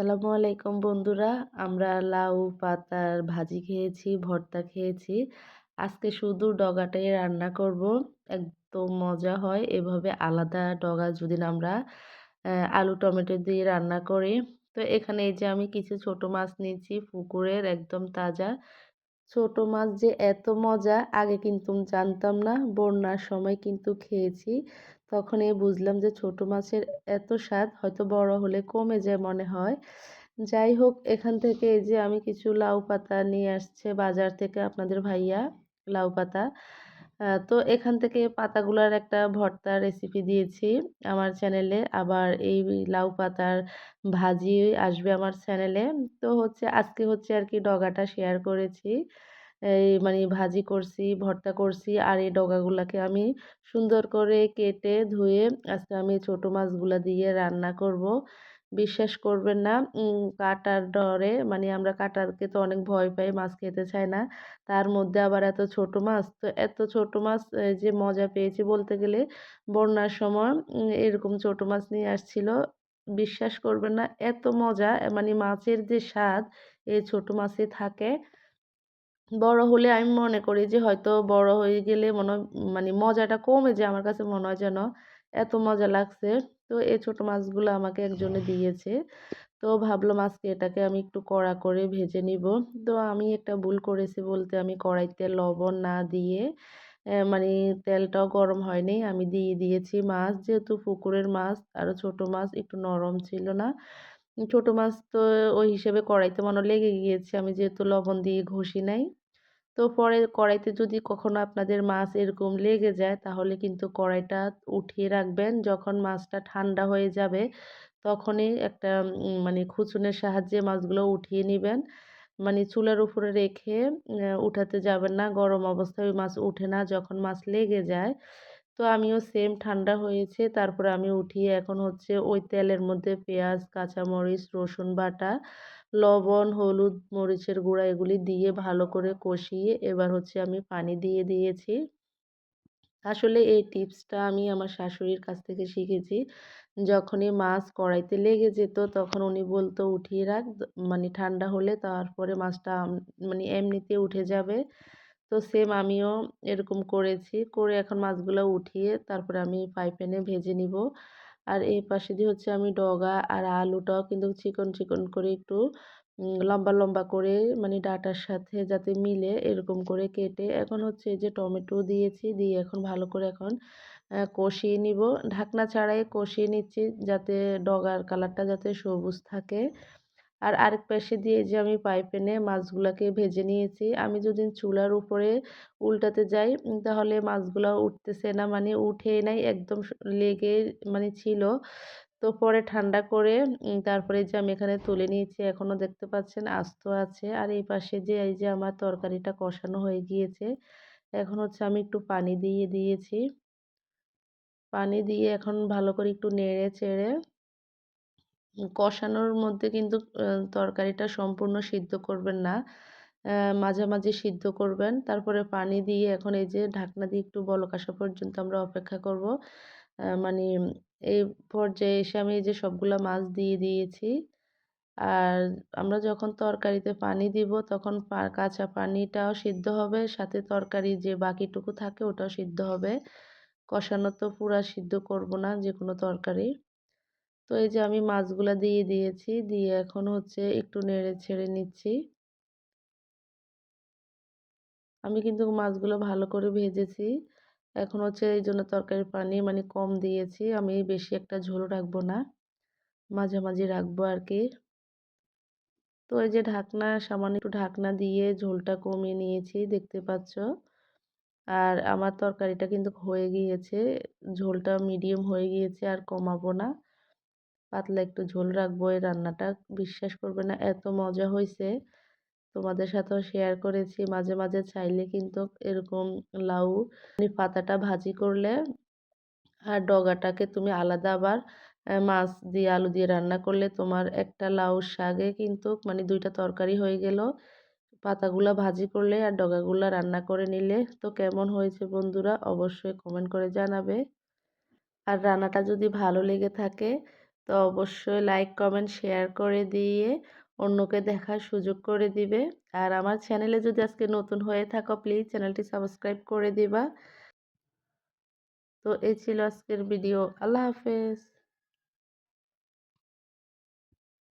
আসসালামু আলাইকুম বন্ধুরা। আমরা লাউ, পাতার ভাজি খেয়েছি, ভর্তা খেয়েছি। আজকে শুধু ডগাটাই রান্না করব। একদম মজা হয়। এভাবে আলাদা ডগা যদি আমরা আলু, টমেটো দিয়ে রান্না করি। তো এখানে এই যে আমি কিছু ছোট মাছ নিয়েছি, পুকুরের একদম তাজা। ছোট মাছ যে এত মজা, আগে কিন্তু জানতাম না। বন্যার সময় কিন্তু খেয়েছি। তখনই বুঝলাম যে ছোট মাছের এত স্বাদ, হয়তো বড় হলে কমে যায় মনে হয়। যাই হোক, এখান থেকে এই যে আমি কিছু লাউ পাতা নিয়ে আসছে বাজার থেকে আপনাদের ভাইয়া, লাউ পাতা। তো এখান থেকে পাতাগুলার একটা ভর্তা রেসিপি দিয়েছি আমার চ্যানেলে আবার এই লাউ পাতার ভাজি আসবে আমার চ্যানেলে তো হচ্ছে আজকে হচ্ছে আর কি ডগাটা শেয়ার করেছি। এই মানে ভাজি করছি, ভর্তা করছি আর এই ডগাগুলাকে আমি সুন্দর করে কেটে ধুয়ে আজকে আমি ছোট মাছগুলা দিয়ে রান্না করব। বিশ্বাস করবেন না। কাটার ডরে মানে আমরা কাটাকে তো অনেক ভয় পাই, মাছ খেতে চাই না। তার মধ্যে আবার এত ছোট মাছ, তো এত ছোট মাছ যে মজা পেয়েছি বলতে গেলে, বন্যার সময় এরকম ছোট মাছ নিয়ে আসছিল। বিশ্বাস করবেন না, এত মজা মানে মাছের যে স্বাদ এই ছোট মাছে থাকে। বড় হলে আমি মনে করি যে হয়তো বড় হয়ে গেলে মনে মানে মজাটা কমে যায়, আমার কাছে মনে হয় যেন। এত মজা লাগছে। তো এই ছোট মাছগুলো আমাকে একজনে দিয়েছে। তো ভাবলাম আজকে এটাকে আমি একটু কড়া করে ভেজে নিব। তো আমি একটা ভুল করেছি বলতে আমি কড়াইতে লবণ না দিয়ে মানে তেলটাও গরম হয়নি, আমি দিয়ে দিয়েছি মাছ। যেহেতু পুকুরের মাছ আরও ছোট মাছ একটু নরম ছিল না। ছোট মাছ তো ওই হিসেবে কড়াইতে মনে লেগে গিয়েছে, আমি যেহেতু লবণ দিয়ে ঘষি নাই। তো পরে কড়াইতে যদি কখনো আপনাদের মাছ এরকম লেগে যায়, তাহলে কিন্তু কড়াইটা উঠিয়ে রাখবেন। যখন মাছটা ঠান্ডা হয়ে যাবে, তখনই একটা মানে খুচুনের সাহায্যে মাছগুলো উঠিয়ে নেবেন। মানে চুলার উপরে রেখে উঠাতে যাবেন না। গরম অবস্থায় ওই মাছ উঠে না। যখন মাছ লেগে যায় তো আমিও সেম ঠান্ডা হয়েছে। তারপরে আমি উঠিয়ে এখন হচ্ছে ওই তেলের মধ্যে পেঁয়াজ, কাঁচামরিচ, রসুন বাটা, লবণ, হলুদ মরিচের গুঁড়া এগুলি দিয়ে ভালো করে কষিয়ে এবার হচ্ছে আমি পানি দিয়ে দিয়েছি। আসলে এই টিপসটা আমি আমার শাশুড়ির কাছ থেকে শিখেছি। যখনই মাছ কড়াইতে লেগে যেত তখন উনি বলতো, উঠিয়ে রাখ মানে ঠান্ডা হলে তারপরে মাছটা মানে এমনিতে উঠে যাবে। তো সেম আমিও এরকম করেছি। করে এখন মাছগুলো উঠিয়ে তারপরে আমি ফ্রাই প্যানে ভেজে নিব। আর এই পাশে দিয়ে হচ্ছে আমি ডগা আর আলুটাও কিন্তু চিকন চিকন করে একটু লম্বা লম্বা করে মানে ডাটার সাথে যাতে মিলে এরকম করে কেটে এখন হচ্ছে যে টমেটো দিয়েছি দিয়ে এখন ভালো করে এখন কষিয়ে নিব। ঢাকনা ছাড়াই কষিয়ে নিচ্ছি যাতে ডগার কালারটা যাতে সবুজ থাকে। আর আরেক পাশে দিয়ে যে আমি পাইপেনে মাছগুলাকে ভেজে নিয়েছি, আমি যদি চুলার উপরে উল্টাতে যাই তাহলে মাছগুলো উঠতেছে না মানে উঠে নাই, একদম লেগে মানে ছিল। তো পরে ঠান্ডা করে তারপরে যে আমি এখানে তুলে নিয়েছি এখনও দেখতে পাচ্ছেন আস্ত আছে। আর এই পাশে যে, এই যে আমার তরকারিটা কষানো হয়ে গিয়েছে, এখন হচ্ছে আমি একটু পানি দিয়ে দিয়েছি। পানি দিয়ে এখন ভালো করে একটু নেড়ে চেড়ে কষানোর মধ্যে কিন্তু তরকারিটা সম্পূর্ণ সিদ্ধ করবেন না। মাঝামাঝি সিদ্ধ করবেন। তারপরে পানি দিয়ে এখন এই যে ঢাকনা দিয়ে একটু বলক আসা পর্যন্ত আমরা অপেক্ষা করব। মানে এই পর্যায়ে এসে আমি এই যে সবগুলো মাছ দিয়ে দিয়েছি। আর আমরা যখন তরকারিতে পানি দিব তখন কাঁচা পানিটাও সিদ্ধ হবে। সাথে তরকারি যে বাকিটুকু থাকে ওটাও সিদ্ধ হবে। কষানো তো পুরা সিদ্ধ করব না যে কোনো তরকারি। তো এই যে আমি মাছগুলা দিয়ে দিয়েছি, দিয়ে এখন হচ্ছে একটু নেড়ে ছেড়ে নিচ্ছি। আমি কিন্তু মাছগুলো ভালো করে ভেজেছি। এখন হচ্ছে এই জন্য তরকারির পানি মানে কম দিয়েছি। আমি বেশি একটা ঝোল রাখব না, মাঝামাঝি রাখব আর কি তো এই যে ঢাকনা, সামান্য একটু ঢাকনা দিয়ে ঝোলটা কমিয়ে নিয়েছি, দেখতে পাচ্ছ। আর আমার তরকারিটা কিন্তু হয়ে গিয়েছে, ঝোলটা মিডিয়াম হয়ে গিয়েছে, আর কমাবো না। পাতলা একটু ঝোল রাখব, এই রান্নাটা বিশ্বাস করবে না, এত মজা হয়েছে তোমাদের সাথেও শেয়ার করেছি, মাঝে মাঝে চাইলে কিন্তু এরকম লাউ পাতাটা ভাজি করলে আর ডগাটাকে তুমি আলাদা আবার মাছ দিয়ে, আলু দিয়ে রান্না করলে তোমার একটা লাউ শাকে কিন্তু মানে দুইটা তরকারি হয়ে গেল। পাতাগুলা ভাজি করলে আর ডগাগুলা রান্না করে নিলে তো কেমন হয়েছে বন্ধুরা অবশ্যই কমেন্ট করে জানাবে। আর রান্নাটা যদি ভালো লেগে থাকে তো অবশ্যই লাইক কমেন্ট শেয়ার করে দিয়ে অন্যকে দেখার সুযোগ করে দিবে। আর আমার চ্যানেলে যদি আজকে নতুন হয়ে থাকো প্লিজ চ্যানেলটি সাবস্ক্রাইব করে দিবা। তো এই ছিল আজকের ভিডিও আল্লাহ হাফেজ।